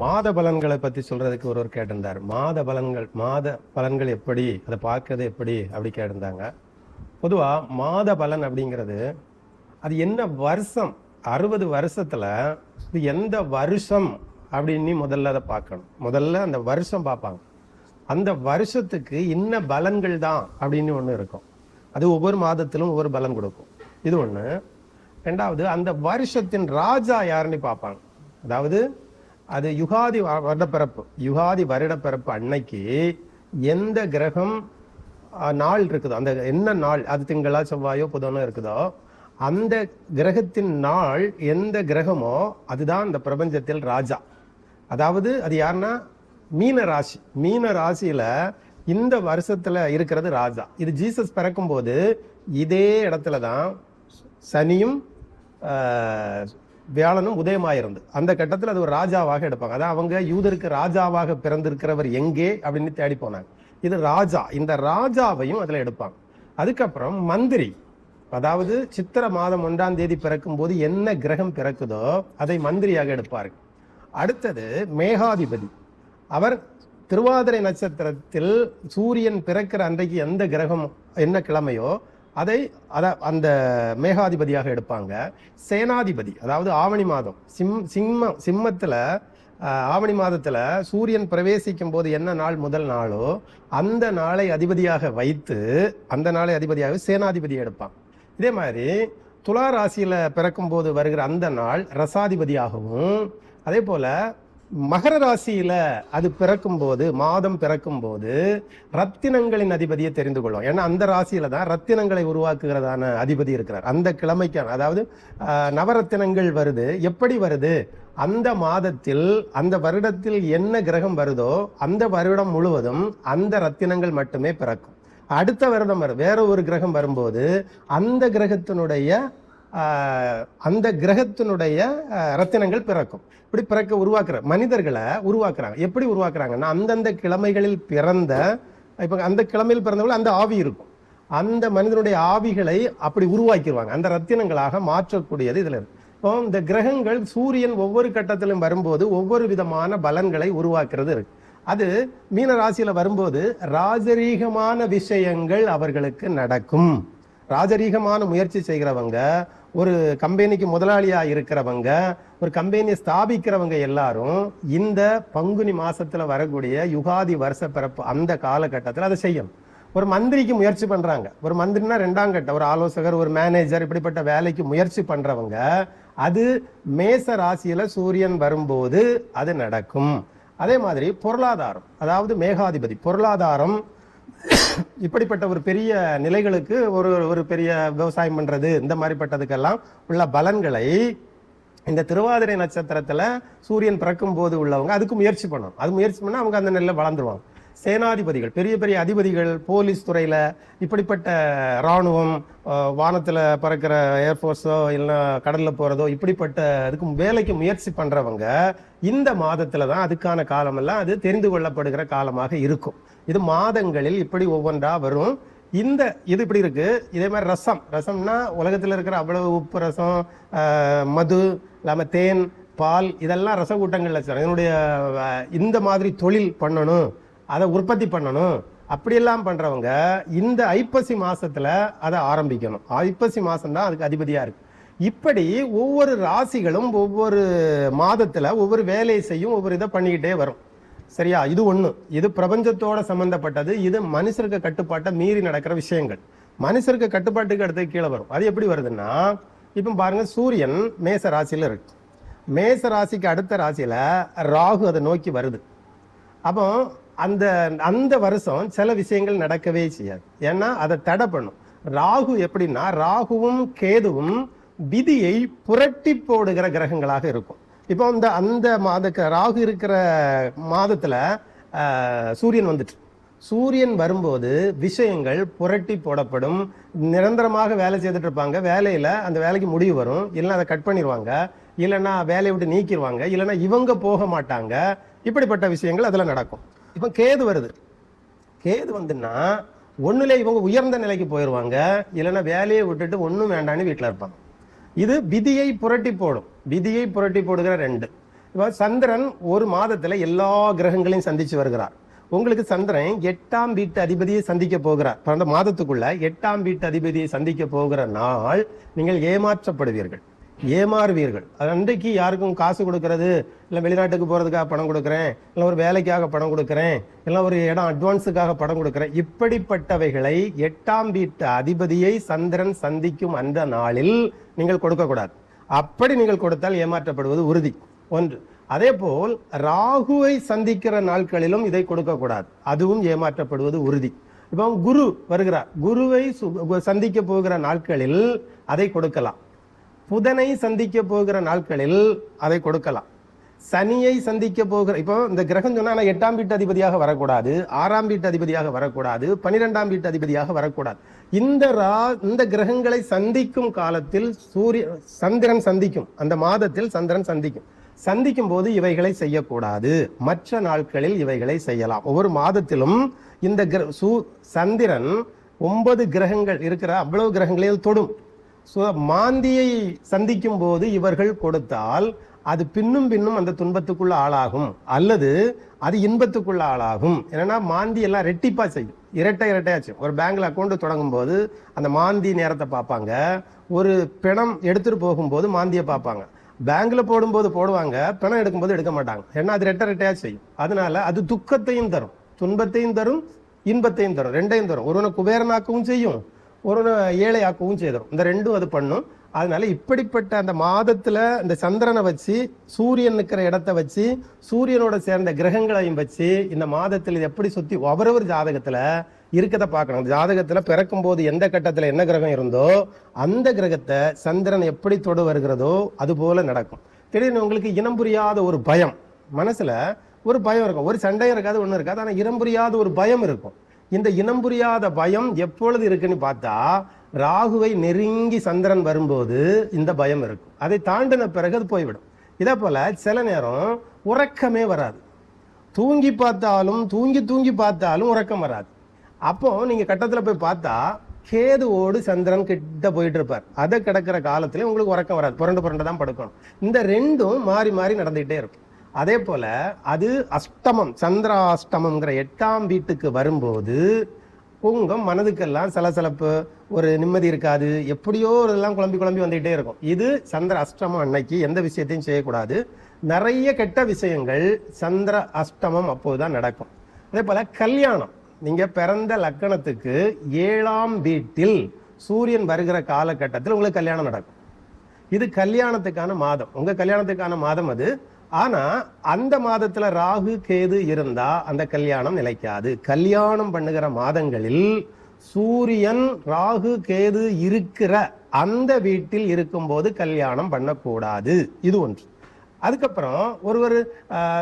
மாத பலன்களை பத்தி சொல்றதுக்கு ஒருவர் கேட்டிருந்தார். மாத பலன்கள் மாத பலன்கள் எப்படி அதை பார்க்கறது எப்படி அப்படி கேட்டிருந்தாங்க. பொதுவா மாத பலன் அப்படிங்கிறது அது என்ன வருஷம் அறுபது வருஷத்துல இது எந்த வருஷம் அப்படின்னு முதல்ல அதை பார்க்கணும். முதல்ல அந்த வருஷம் பார்ப்பாங்க. அந்த வருஷத்துக்கு இன்ன பலன்கள் தான் அப்படின்னு ஒன்று இருக்கும். அது ஒவ்வொரு மாதத்திலும் ஒவ்வொரு பலன் கொடுக்கும். இது ஒன்று ரெண்டாவது அந்த வருஷத்தின் ராஜா யாருன்னு பார்ப்பாங்க. அதாவது அது யுகாதி வ- வருடப்பிறப்பு. யுகாதி வருடப்பிறப்பு அன்னைக்கு எந்த கிரகம் நாள் இருக்குதோ அந்த என்ன நாள் அது திங்களா செவ்வாயோ புதனோ இருக்குதோ அந்த கிரகத்தின் நாள் எந்த கிரகமோ அதுதான் இந்த பிரபஞ்சத்தில் ராஜா. அதாவது அது யாருன்னா மீன ராசி. மீன ராசியில இந்த வருஷத்துல இருக்கிறது ராஜா. இது ஜீசஸ் பிறக்கும்போது இதே இடத்துல தான் சனியும் வியாழனும் உதயமாயிருந்து அந்த கட்டத்தில் அது ஒரு ராஜாவாக எடுப்பாங்க. அதான் அவங்க யூதருக்கு ராஜாவாக பிறந்திருக்கிறவர் எங்கே அப்படின்னு தேடி போனாங்க. இது ராஜா. இந்த ராஜாவையும் அதில் எடுப்பாங்க. அதுக்கப்புறம் மந்திரி. அதாவது சித்திர மாதம் ஒன்றாம் தேதி பிறக்கும் போது என்ன கிரகம் பிறக்குதோ அதை மந்திரியாக எடுப்பார்கள். அடுத்தது மேகாதிபதி. அவர் திருவாதிரை நட்சத்திரத்தில் சூரியன் பிறக்கிற அன்றைக்கு எந்த கிரகம் என்ன கிழமையோ அதை அதை அந்த மேகாதிபதியாக எடுப்பாங்க. சேனாதிபதி அதாவது ஆவணி மாதம். சிம் சிம்ம சிம்மத்தில் ஆவணி மாதத்தில் சூரியன் பிரவேசிக்கும் போது என்ன நாள் முதல் நாளோ அந்த நாளை அதிபதியாக வைத்து அந்த நாளை அதிபதியாக சேனாதிபதி எடுப்பான். இதே மாதிரி துலா ராசியில் பிறக்கும்போது வருகிற அந்த நாள் ரசாதிபதியாகவும் அதே போல் மகர ராசியில அது பிறக்கும் போது மாதம் பிறக்கும் போது ரத்தினங்களின் அதிபதியை தெரிந்து கொள்ளும். ஏன்னா அந்த ராசியில தான் ரத்தினங்களை உருவாக்குகிறதான அதிபதி இருக்கிறார். அந்த கிழமைக்கான அதாவது நவரத்தினங்கள் வருது. எப்படி வருது? அந்த மாதத்தில் அந்த வருடத்தில் என்ன கிரகம் வருதோ அந்த வருடம் முழுவதும் அந்த ரத்தினங்கள் மட்டுமே பிறக்கும். அடுத்த வருடம் வரும். வேற ஒரு கிரகம் வரும்போது அந்த கிரகத்தினுடைய அந்த கிரகத்தினுடைய ரத்தினங்கள் பிறக்கும். இப்படி பிறக்க உருவாக்குற மனிதர்களை உருவாக்குறாங்க. எப்படி உருவாக்குறாங்கன்னா அந்தந்த கிழமைகளில் பிறந்த இப்போ அந்த கிழமையில் பிறந்தவங்க அந்த ஆவி இருக்கும். அந்த மனிதனுடைய ஆவிகளை அப்படி உருவாக்கிடுவாங்க அந்த ரத்தினங்களாக மாற்றக்கூடியது இதில் இருக்கு. இப்போ இந்த கிரகங்கள் சூரியன் ஒவ்வொரு கட்டத்திலும் வரும்போது ஒவ்வொரு விதமான பலன்களை உருவாக்குறது இருக்கு. அது மீன ராசியில வரும்போது ராஜரீகமான விஷயங்கள் அவர்களுக்கு நடக்கும். ராஜரீகமான முயற்சி செய்கிறவங்க ஒரு கம்பெனிக்கு முதலாளியாக இருக்கிறவங்க ஒரு கம்பெனியை ஸ்தாபிக்கிறவங்க எல்லாரும் இந்த பங்குனி மாசத்துல வரக்கூடிய யுகாதி வருஷ பிறப்பு அந்த காலகட்டத்தில் அதை செய்யணும். ஒரு மந்திரிக்கு முயற்சி பண்றாங்க. ஒரு மந்திரினா ரெண்டாம் கட்டம். ஒரு ஆலோசகர் ஒரு மேனேஜர் இப்படிப்பட்ட வேலைக்கு முயற்சி பண்றவங்க அது மேச ராசியில சூரியன் வரும்போது அது நடக்கும். அதே மாதிரி பொருளாதாரம். அதாவது மேகாதிபதி பொருளாதாரம் இப்படிப்பட்ட ஒரு பெரிய நிலைகளுக்கு ஒரு ஒரு பெரிய விவசாயம் பண்றது இந்த மாதிரிப்பட்டதுக்கெல்லாம் உள்ள பலன்களை இந்த திருவாதிரை நட்சத்திரத்துல சூரியன் பிறக்கும் போது உள்ளவங்க அதுக்கு முயற்சி பண்ணணும். அது முயற்சி பண்ணா அவங்க அந்த நெல்லை வளர்ந்துருவாங்க. சேனாதிபதிகள் பெரிய பெரிய அதிபதிகள் போலீஸ் துறையில இப்படிப்பட்ட இராணுவம் வானத்தில் வானத்துல பறக்கிற ஏர்ஃபோர்ஸோ இல்லை கடல்ல போறதோ இப்படிப்பட்ட அதுக்கு வேலைக்கு முயற்சி பண்றவங்க இந்த மாதத்துல தான் அதுக்கான காலமெல்லாம் அது தெரிந்து கொள்ளப்படுகிற காலமாக இருக்கும். இது மாதங்களில் இப்படி ஒவ்வொன்றா வரும். இந்த இது இப்படி இருக்கு. இதே மாதிரி ரசம். ரசம்னா உலகத்துல இருக்கிற அவ்வளவு உப்பு ரசம் மது இல்லாம தேன் பால் இதெல்லாம் ரசக்கூட்டங்களில் வச்சிருக்காங்க. இதனுடைய இந்த மாதிரி தொழில் பண்ணணும். அதை உற்பத்தி பண்ணணும். அப்படியெல்லாம் பண்றவங்க இந்த ஐப்பசி மாசத்துல அதை ஆரம்பிக்கணும். ஐப்பசி மாசம் தான் அதுக்கு அதிபதியா இருக்கு. இப்படி ஒவ்வொரு ராசிகளும் ஒவ்வொரு மாதத்துல ஒவ்வொரு வேலையை செய்யும் ஒவ்வொரு இதை பண்ணிக்கிட்டே வரும். சரியா? இது ஒன்று இது பிரபஞ்சத்தோட சம்பந்தப்பட்டது. இது மனுஷருக்கு கட்டுப்பாட்டை மீறி நடக்கிற விஷயங்கள். மனுஷருக்கு கட்டுப்பாட்டுக்கு அடுத்து கீழே வரும். அது எப்படி வருதுன்னா இப்போ பாருங்க சூரியன் மேச ராசியில் இருக்கு. மேச ராசிக்கு அடுத்த ராசியில் ராகு அதை நோக்கி வருது. அப்போ அந்த அந்த வருஷம் சில விஷயங்கள் நடக்கவே செய்யாது. ஏன்னா அதை தடை பண்ணும். ராகு எப்படின்னா ராகுவும் கேதுவும் விதியை புரட்டி போடுகிற கிரகங்களாக இருக்கும். இப்போ இந்த அந்த மாத ராகு இருக்கிற மாதத்துல சூரியன் வந்துட்டு. சூரியன் வரும்போது விஷயங்கள் புரட்டி போடப்படும். நிரந்தரமாக வேலை செய்துட்டு இருப்பாங்க வேலையில அந்த வேலைக்கு முடிவு வரும். இல்லைன்னா அதை கட் பண்ணிடுவாங்க இல்லைன்னா வேலையை விட்டு நீக்கிடுவாங்க இல்லைன்னா இவங்க போக மாட்டாங்க. இப்படிப்பட்ட விஷயங்கள் அதெல்லாம் நடக்கும். இப்போ கேது வருது. கேது வந்துன்னா ஒன்றுல இவங்க உயர்ந்த நிலைக்கு போயிடுவாங்க இல்லைன்னா வேலையை விட்டுட்டு ஒன்றும் வேண்டான்னு வீட்டில் இருப்பாங்க. இது விதியை புரட்டி போடும். விதியை புரட்டி போடுகிற ரெண்டு. இப்போ சந்திரன் ஒரு மாதத்தில் எல்லா கிரகங்களையும் சந்திச்சு வருகிறார். உங்களுக்கு சந்திரன் எட்டாம் வீட்டு அதிபதியை சந்திக்க போகிறார். அந்த மாதத்துக்குள்ள எட்டாம் வீட்டு அதிபதியை சந்திக்க போகிற நாள் நீங்கள் ஏமாற்றப்படுவீர்கள். ஏமாறுவீர்கள். அன்றைக்கு யாருக்கும் காசு கொடுக்கறது இல்லை வெளிநாட்டுக்கு போகிறதுக்காக பணம் கொடுக்குறேன் இல்லை ஒரு வேலைக்காக பணம் கொடுக்குறேன் இல்லை ஒரு இடம் அட்வான்ஸுக்காக பணம் கொடுக்குறேன். இப்படிப்பட்டவைகளை எட்டாம் வீட்டு அதிபதியை சந்திரன் சந்திக்கும் அந்த நாளில் நீங்கள் கொடுக்கக்கூடாது. அப்படி நீங்கள் கொடுத்தால் ஏமாற்றப்படுவது உறுதி. ஒன்று. அதே போல் ராகுவை சந்திக்கிற நாட்களிலும் இதை கொடுக்கக்கூடாது. அதுவும் ஏமாற்றப்படுவது உறுதி. இப்போ குரு வருகிறார். குருவை சு- சந்திக்க போகிற நாட்களில் அதை கொடுக்கலாம். புதனை சந்திக்க போகிற நாட்களில் அதை கொடுக்கலாம். சனியை சந்திக்க போகிற இப்போ இந்த கிரகம் சொன்னா எட்டாம் வீட்டு அதிபதியாக வரக்கூடாது ஆறாம் வீட்டு அதிபதியாக வரக்கூடாது பன்னிரெண்டாம் வீட்டு அதிபதியாக வரக்கூடாது. இந்த ரா இந்த கிரகங்களை சந்திக்கும் காலத்தில் சூரிய சந்திரன் சந்திக்கும் அந்த மாதத்தில் சந்திரன் சந்திக்கும். சந்திக்கும் போது இவைகளை செய்யக்கூடாது. மற்ற நாட்களில் இவைகளை செய்யலாம். ஒவ்வொரு மாதத்திலும் இந்த கிர- சூ- சந்திரன் ஒன்பது கிரகங்கள் இருக்கிற அவ்வளவு கிரகங்களையும் தொடும். மாந்தியை சந்திக்கும் போது இவர்கள் கொடுத்தால் அது பின்னும் பின்னும் அந்த துன்பத்துக்குள்ள ஆளாகும். அல்லது அது இன்பத்துக்குள்ள ஆளாகும். என்னன்னா மாந்தி எல்லாம் ரெட்டிப்பா செய்யும். இரட்டை இரட்டையாச்சு ஒரு பேங்க்ல அக்கௌண்ட் தொடங்கும் போது அந்த மாந்தி நேரத்தை பார்ப்பாங்க. ஒரு பிணம் எடுத்துட்டு போகும்போது மாந்தியை பார்ப்பாங்க. பேங்க்ல போடும்போது போடுவாங்க. பிணம் எடுக்கும்போது எடுக்க மாட்டாங்க. ஏன்னா அது ரெட்டை ரெட்டையா செய்யும். அதனால அது துக்கத்தையும் தரும். துன்பத்தையும் தரும் இன்பத்தையும் தரும். ரெண்டையும் தரும். ஒருவனை குபேரனாக்கவும் செய்யும். ஒரு ஏழையாக்கவும் செய்திடும் இந்த ரெண்டும் அது பண்ணும். அதனால இப்படிப்பட்ட அந்த மாதத்துல இந்த சந்திரனை வச்சு சூரியன் இருக்கிற இடத்த வச்சு சூரியனோட சேர்ந்த கிரகங்களையும் வச்சு இந்த மாதத்தில் இது எப்படி சுத்தி அவரவர் ஜாதகத்துல இருக்கதை பார்க்கணும். ஜாதகத்துல பிறக்கும் போது எந்த கட்டத்துல என்ன கிரகம் இருந்தோ அந்த கிரகத்தை சந்திரன் எப்படி தொடு வருகிறதோ அது போல நடக்கும். திடீர்னு உங்களுக்கு இனம் புரியாத ஒரு பயம். மனசுல ஒரு பயம் இருக்கும். ஒரு சண்டையும் இருக்காது ஒன்றும் இருக்காது. ஆனால் இனம் புரியாத ஒரு பயம் இருக்கும். இந்த இனம் புரியாத பயம் எப்பொழுது இருக்குன்னு பார்த்தா ராகுவை நெருங்கி சந்திரன் வரும்போது இந்த பயம் இருக்கும். அதை தாண்டின பிறகு அது போய்விடும். இதே போல சில நேரம் உறக்கமே வராது. தூங்கி பார்த்தாலும் தூங்கி தூங்கி பார்த்தாலும் உறக்கம் வராது. அப்போ நீங்க கட்டத்தில் போய் பார்த்தா கேதுவோடு சந்திரன் கிட்ட போயிட்டு இருப்பார். அதை கிடக்கிற காலத்துல உங்களுக்கு உறக்கம் வராது. புரண்டு புரண்டு தான் படுக்கணும். இந்த ரெண்டும் மாறி மாறி நடந்துகிட்டே இருக்கும். அதே போல அது அஷ்டமம் சந்திராஷ்டமம்ங்கிற எட்டாம் வீட்டுக்கு வரும்போது உங்க மனதுக்கெல்லாம் சலசலப்பு ஒரு நிம்மதி இருக்காது எப்படியோ இதெல்லாம் குழம்பி குழம்பி வந்துகிட்டே இருக்கும். இது சந்திர அஷ்டமம் அன்னைக்கு எந்த விஷயத்தையும் செய்யக்கூடாது. நிறைய கெட்ட விஷயங்கள் சந்திர அஷ்டமம் அப்போது தான் நடக்கும். அதே போல் கல்யாணம். நீங்கள் பிறந்த லக்கணத்துக்கு ஏழாம் வீட்டில் சூரியன் வருகிற காலகட்டத்தில் உங்களுக்கு கல்யாணம் நடக்கும். இது கல்யாணத்துக்கான மாதம். உங்கள் கல்யாணத்துக்கான மாதம் அது. ஆனா அந்த மாதத்துல ராகு கேது இருந்தா அந்த கல்யாணம் நிலைக்காது. கல்யாணம் பண்ணுகிற மாதங்களில் சூரியன் ராகு கேது இருக்கிற அந்த வீட்டில் இருக்கும்போது கல்யாணம் பண்ணக்கூடாது. இது ஒன்று. அதுக்கப்புறம் ஒருவர்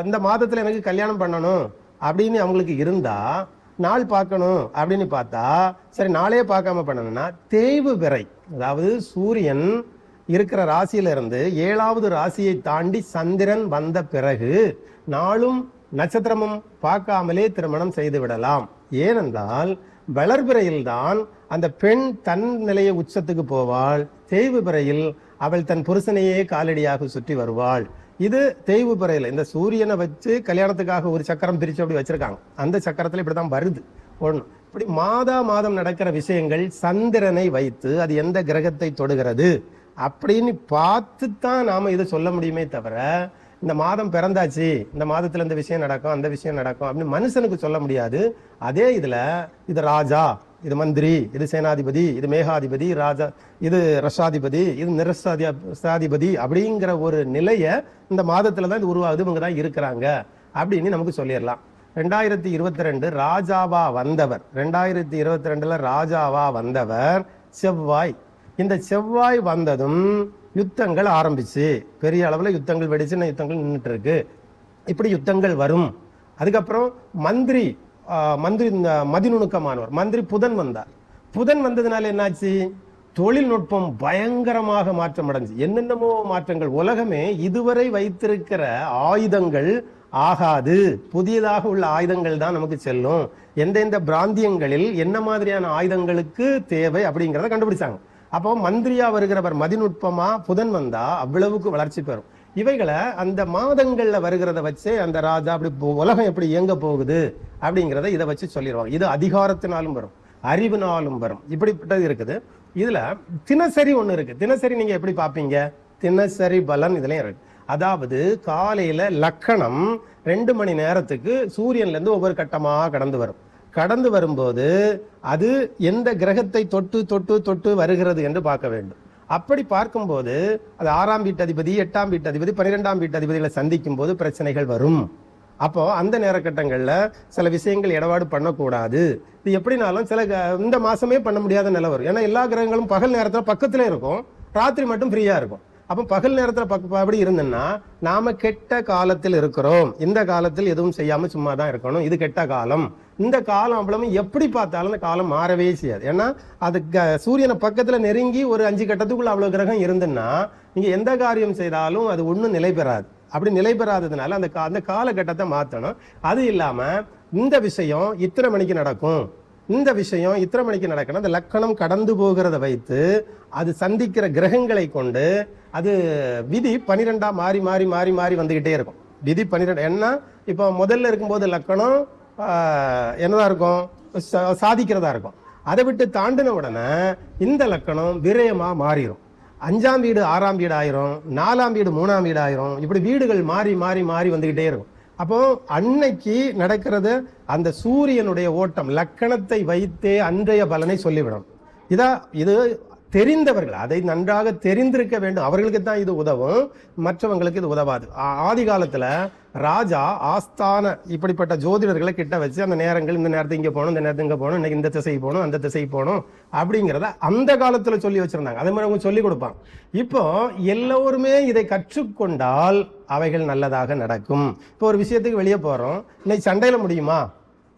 இந்த மாதத்துல எனக்கு கல்யாணம் பண்ணணும் அப்படின்னு அவங்களுக்கு இருந்தா நாள் பார்க்கணும் அப்படின்னு பார்த்தா சரி நாளே பார்க்காம பண்ணணும்னா தேய்வு விரை அதாவது சூரியன் இருக்கிற ராசியிலிருந்து ஏழாவது ராசியை தாண்டி சந்திரன் வந்த பிறகு நாளும் நட்சத்திரமும் பார்க்காமலே திருமணம் செய்து விடலாம். ஏனென்றால் வளர்பிறையில் தான் அந்த பெண் தன் நிலைய உச்சத்துக்கு போவாள். தேய்வு பிறையில் அவள் தன் புருஷனையே காலடியாக சுற்றி வருவாள். இது தேய்வு பிறையில் இந்த சூரியனை வச்சு கல்யாணத்துக்காக ஒரு சக்கரம் பிரித்து அப்படி வச்சிருக்காங்க. அந்த சக்கரத்தில் இப்படி தான் வருது. ஒன்று இப்படி மாதா மாதம் நடக்கிற விஷயங்கள் சந்திரனை வைத்து அது எந்த கிரகத்தை தொடுகிறது? அப்படின்னு பார்த்து தான் நாம் இதை சொல்ல முடியுமே தவிர இந்த மாதம் பிறந்தாச்சு இந்த மாதத்தில் இந்த விஷயம் நடக்கும் அந்த விஷயம் நடக்கும் அப்படின்னு மனுஷனுக்கு சொல்ல முடியாது. அதே இதில் இது ராஜா இது மந்திரி இது சேனாதிபதி இது மேகாதிபதி ராஜா இது ரஷாதிபதி இது நிரசாதி அப்படிங்கிற ஒரு நிலையை இந்த மாதத்தில் தான் இது உருவாகுது இவங்க தான் இருக்கிறாங்க அப்படின்னு நமக்கு சொல்லிடலாம். ரெண்டாயிரத்தி இருபத்தி ரெண்டு ராஜாவா வந்தவர் ரெண்டாயிரத்தி இருபத்தி ரெண்டுல ராஜாவா வந்தவர் செவ்வாய். இந்த செவ்வாய் வந்ததும் யுத்தங்கள் ஆரம்பிச்சு. பெரிய அளவில் யுத்தங்கள் வெடிச்சு யுத்தங்கள் நின்றுட்டு இருக்கு இப்படி யுத்தங்கள் வரும். அதுக்கப்புறம் மந்திரி மந்திரி இந்த மதிநுணுக்கமானவர் மந்திரி புதன் வந்தார். புதன் வந்ததுனால என்னாச்சு? தொழில்நுட்பம் பயங்கரமாக மாற்றம் அடைஞ்சு. என்னென்னமோ மாற்றங்கள். உலகமே இதுவரை வைத்திருக்கிற ஆயுதங்கள் ஆகாது. புதியதாக உள்ள ஆயுதங்கள் தான் நமக்கு செல்லும். எந்தெந்த பிராந்தியங்களில் என்ன மாதிரியான ஆயுதங்களுக்கு தேவை அப்படிங்கிறத கண்டுபிடிச்சாங்க. அப்போ மந்திரியா வருகிறவர் மதிநுட்பமா? புதன் வந்தா அவ்வளவுக்கு வளர்ச்சி பெறும். இவைகளை அந்த மாதங்கள்ல வருகிறத வச்சு அந்த ராஜா அப்படி போ- உலகம் எப்படி இயங்க போகுது அப்படிங்கிறத இதை வச்சு சொல்லிடுவாங்க இது அதிகாரத்தினாலும் வரும் அறிவினாலும் வரும். இப்படிப்பட்டது இருக்குது. இதுல தினசரி ஒண்ணு இருக்கு. தினசரி நீங்க எப்படி பார்ப்பீங்க? தினசரி பலன் இதுலயும் இருக்கு. அதாவது காலையில லக்கணம் ரெண்டு மணி நேரத்துக்கு சூரியன்ல இருந்து ஒவ்வொரு கட்டமாக கடந்து வரும். கடந்து வரும்போது அது எந்த கிரகத்தை தொட்டு தொட்டு தொட்டு வருகிறது என்று பார்க்க வேண்டும். அப்படி பார்க்கும்போது அது ஆறாம் வீட்டு அதிபதி எட்டாம் வீட்டு அதிபதி பன்னிரெண்டாம் வீட்டு அதிபதிகளை சந்திக்கும் போது பிரச்சனைகள் வரும். அப்போ அந்த நேரக்கட்டங்களில் சில விஷயங்கள் இடபாடு பண்ணக்கூடாது. இது எப்படினாலும் சில க- இந்த மாசமே பண்ண முடியாத நிலை வரும். ஏன்னா எல்லா கிரகங்களும் பகல் நேரத்தில் பக்கத்துல இருக்கும். ராத்திரி மட்டும் ஃப்ரீயா இருக்கும். அப்போ பகல் நேரத்தில் பக் அப்படி இருந்ததுன்னா நாம கெட்ட காலத்தில் இருக்கிறோம். இந்த காலத்தில் எதுவும் செய்யாமல் சும்மா தான் இருக்கணும். இது கெட்ட காலம். இந்த காலம் அவ்வளவு எப்படி பார்த்தாலும் இந்த காலம் மாறவே செய்யாது. ஏன்னா அது க- சூரியனை பக்கத்தில் நெருங்கி ஒரு அஞ்சு கட்டத்துக்குள்ள அவ்வளோ கிரகம் இருந்துன்னா நீங்கள் எந்த காரியம் செய்தாலும் அது ஒன்றும் நிலை பெறாது. அப்படி நிலை பெறாததுனால அந்த கா- அந்த காலகட்டத்தை மாற்றணும் அது இல்லாமல் இந்த விஷயம் இத்தனை மணிக்கு நடக்கும்? இந்த விஷயம் இத்தனை மணிக்கு நடக்கணும் அந்த லக்கணம் கடந்து போகிறத வைத்து அது சந்திக்கிற கிரகங்களை கொண்டு அது விதி பனிரெண்டாக மாறி மாறி மாறி மாறி வந்துக்கிட்டே இருக்கும். விதி பன்னிரெண்டு என்ன இப்போ முதல்ல இருக்கும்போது லக்கணம் ஆஹ், இருக்கும்? சா- சாதிக்கிறதா இருக்கும். அதை விட்டு தாண்டின உடனே இந்த லக்கணம் விரயமாக மாறிடும் அஞ்சாம் வீடு ஆறாம் வீடு ஆயிரும் நாலாம் வீடு மூணாம் வீடு ஆயிரும். இப்படி வீடுகள் மாறி மாறி மாறி வந்துக்கிட்டே இருக்கும். அப்போ அன்னைக்கு நடக்கிறது அந்த சூரியனுடைய ஓட்டம் லக்கணத்தை வைத்தே அன்றைய பலனை சொல்லிவிடும். இதா இது தெரிந்தவர்கள் அதை நன்றாக தெரிந்திருக்க வேண்டும். அவர்களுக்கு தான் இது உதவும். மற்றவங்களுக்கு இது உதவாது. ஆதி காலத்தில் ராஜா ஆஸ்தான இப்படிப்பட்ட ஜோதிடர்களை கிட்ட வச்சு அந்த நேரங்கள் இந்த நேரத்துக்கு இங்கே போகணும் இந்த நேரத்துக்கு இங்கே போகணும் இன்னைக்கு இந்த திசைக்கு போகணும் அந்த திசைக்கு போகணும் அப்படிங்கிறத அந்த காலத்தில் சொல்லி வச்சுருந்தாங்க. அதே மாதிரி அவங்க சொல்லி கொடுப்பாங்க. இப்போ எல்லோருமே இதை கற்றுக்கொண்டால் அவைகள் நல்லதாக நடக்கும். இப்போ ஒரு விஷயத்துக்கு வெளியே போகிறோம் இன்னைக்கு சண்டையில் முடியுமா?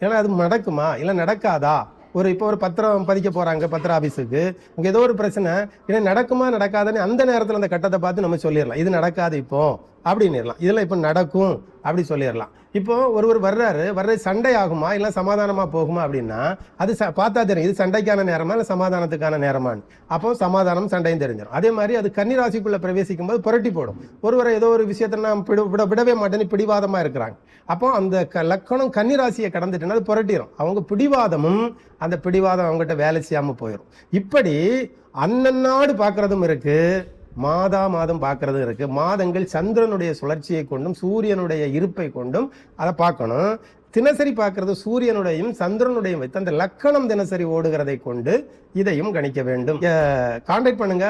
ஏன்னா அது நடக்குமா? இல்லை நடக்காதா? ஒரு இப்போ ஒரு பத்திரம் பதிக்க போறாங்க பத்திர ஆபீஸுக்கு. இங்கே ஏதோ ஒரு பிரச்சனை ஏன்னா நடக்குமா நடக்காதுன்னு அந்த நேரத்தில் அந்த கட்டத்தை பார்த்து நம்ம சொல்லிடலாம். இது நடக்காது இப்போ. அப்படின்னுலாம் இதெல்லாம் இப்போ நடக்கும் அப்படி சொல்லிடலாம். இப்போ ஒருவர் வர்றாரு வர்றது சண்டை ஆகுமா இல்லை சமாதானமாக போகுமா அப்படின்னா அது ச- பார்த்தா தெரியும் இது சண்டைக்கான நேரமா இல்லை சமாதானத்துக்கான நேரமான்னு. அப்போ சமாதானம் சண்டையும் தெரிஞ்சிடும். அதே மாதிரி அது கன்னிராசிக்குள்ளே பிரவேசிக்கும் போது புரட்டி போடும். ஒருவரை ஏதோ ஒரு விஷயத்தை நான் பிடி- விட விடவே மாட்டேன்னு பிடிவாதமாக இருக்கிறாங்க. அப்போ அந்த க- லக்கணம் கன்னிராசியை கடந்துட்டுன்னா அது புரட்டிடும் அவங்க பிடிவாதமும் அந்த பிடிவாதம் அவங்ககிட்ட வேலை செய்யாமல் போயிடும் இப்படி அன்னநாடு பார்க்குறதும் இருக்குது மாதா மாதம் பார்க்கறதும் இருக்கு. மாதங்கள் சந்திரனுடைய சுழற்சியை கொண்டும் சூரியனுடைய இருப்பை கொண்டும் அதை பார்க்கணும். தினசரி பார்க்கறது சூரியனுடையும் சந்திரனுடையும் வைத்து அந்த லக்கணம் தினசரி ஓடுகிறதை கொண்டு இதையும் கணிக்க வேண்டும். கான்டாக்ட் பண்ணுங்க.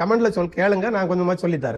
கமெண்ட்ல சொல் கேளுங்க. நான் கொஞ்சமா சொல்லித்தரேன்